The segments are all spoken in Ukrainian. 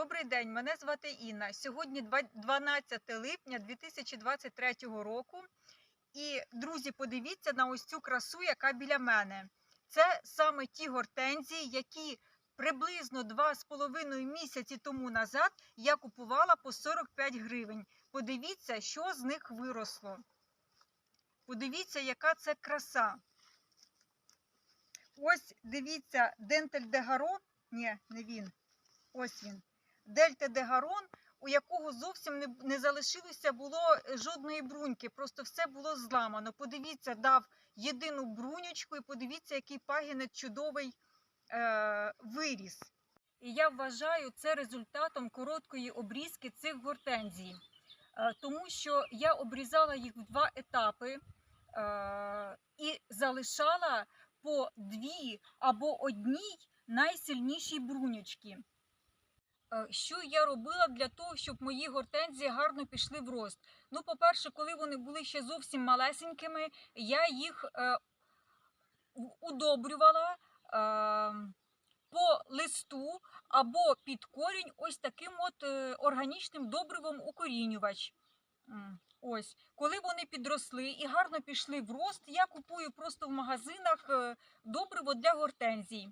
Добрий день, мене звати Інна. Сьогодні 12 липня 2023 року. І, друзі, подивіться на ось цю красу, яка біля мене. Це саме ті гортензії, які приблизно 2,5 місяці тому назад я купувала по 45 гривень. Подивіться, що з них виросло. Подивіться, яка це краса. Ось дивіться, Дентель де Гарон. Ні, не він. Ось він. Дельта де Гарон, у якого зовсім не, не залишилося було е, жодної бруньки, просто все було зламано. Подивіться, дав єдину брунючку, і подивіться, який пагінець чудовий е, виріс. І я вважаю це результатом короткої обрізки цих гортензій, е, тому що я обрізала їх в два етапи е, і залишала по дві або одній найсильнішій брунючки. Е, Що я робила для того, щоб мої гортензії гарно пішли в рост? Ну, по-перше, коли вони були ще зовсім малесенькими, я їх е, удобрювала е, по листу або під корінь ось таким от е, органічним добривом укорінювач. Ось, коли вони підросли і гарно пішли в рост, я купую просто в магазинах е, добриво для гортензій.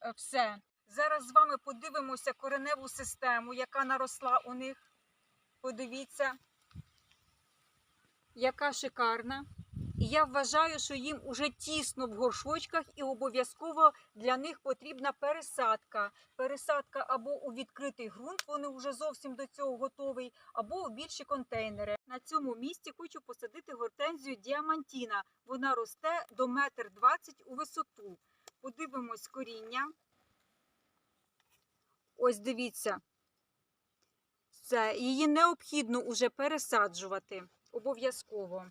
Е, Все. Зараз з вами подивимося кореневу систему, яка наросла у них. Подивіться, яка шикарна. І я вважаю, що їм уже тісно в горшочках, і обов'язково для них потрібна пересадка. Пересадка або у відкритий ґрунт, вони вже зовсім до цього готові, або у більші контейнери. На цьому місці хочу посадити гортензію діамантіна. Вона росте до 1,20 м у висоту. Подивимось коріння. Ось дивіться. Це її необхідно уже пересаджувати. Обов'язково.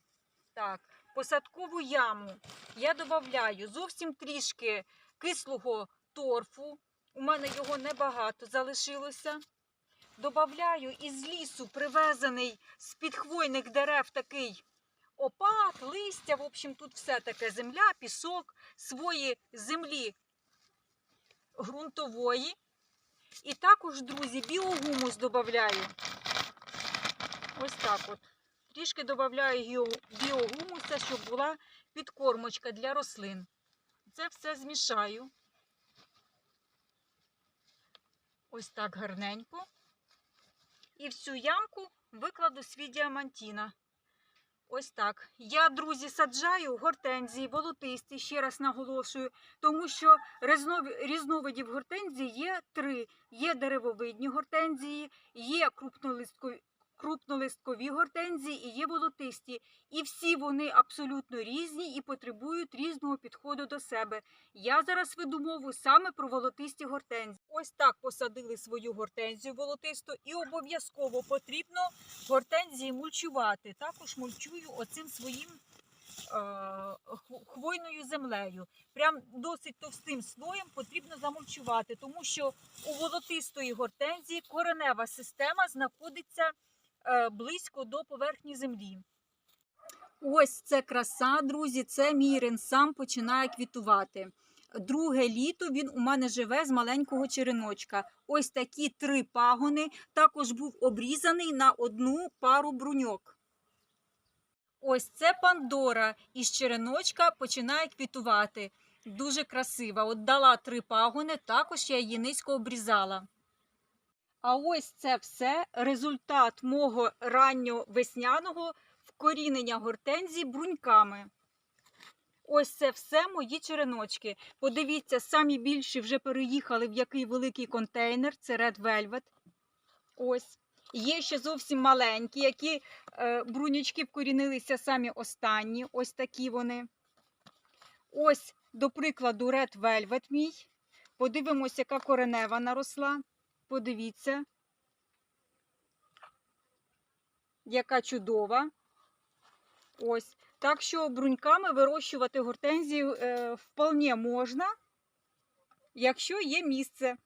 Так, посадкову яму я додаю зовсім трішки кислого торфу. У мене його небагато залишилося. Добавляю із лісу привезений з підхвойних дерев такий опад, листя. В общем, тут все таке земля, пісок, свої землі ґрунтової. І також, друзі, біогумус додаю. Ось так от. Трішки додаю біогумуса, щоб була підкормочка для рослин. Це все змішаю. Ось так гарненько. І в цю ямку викладу свій діамантіна. Ось так. Я, друзі, саджаю гортензії, волотисті, ще раз наголошую, тому що різновидів гортензії є три. Є деревовидні гортензії, є крупнолисткові, крупнолисткові гортензії і є волотисті. І всі вони абсолютно різні і потребують різного підходу до себе. Я зараз веду мову саме про волотисті гортензії. Ось так посадили свою гортензію волотисту, і обов'язково потрібно гортензії мульчувати. Також мульчую оцим своїм е, хвойною землею. Прям досить товстим слоєм потрібно замульчувати, тому що у волотистої гортензії коренева система знаходиться близько до поверхні землі. Ось це краса, друзі. Це мій ренсам починає квітувати. Друге літо він у мене живе з маленького череночка. Ось такі три пагони. Також був обрізаний на одну пару бруньок. Ось це Пандора із череночка починає квітувати. Дуже красива. От дала три пагони, також я її низько обрізала. А ось це все результат мого ранньо весняного вкорінення гортензії бруньками. Ось це все мої череночки. Подивіться, самі більші вже переїхали в який великий контейнер. Це Red Velvet. Ось. Є ще зовсім маленькі, які е, брунючки вкорінилися самі останні. Ось такі вони. Ось, до прикладу, Red Velvet мій. Подивимось, яка коренева наросла. Подивіться. Яка чудова. Ось. Так що бруньками вирощувати гортензію е, вполне можна, якщо є місце.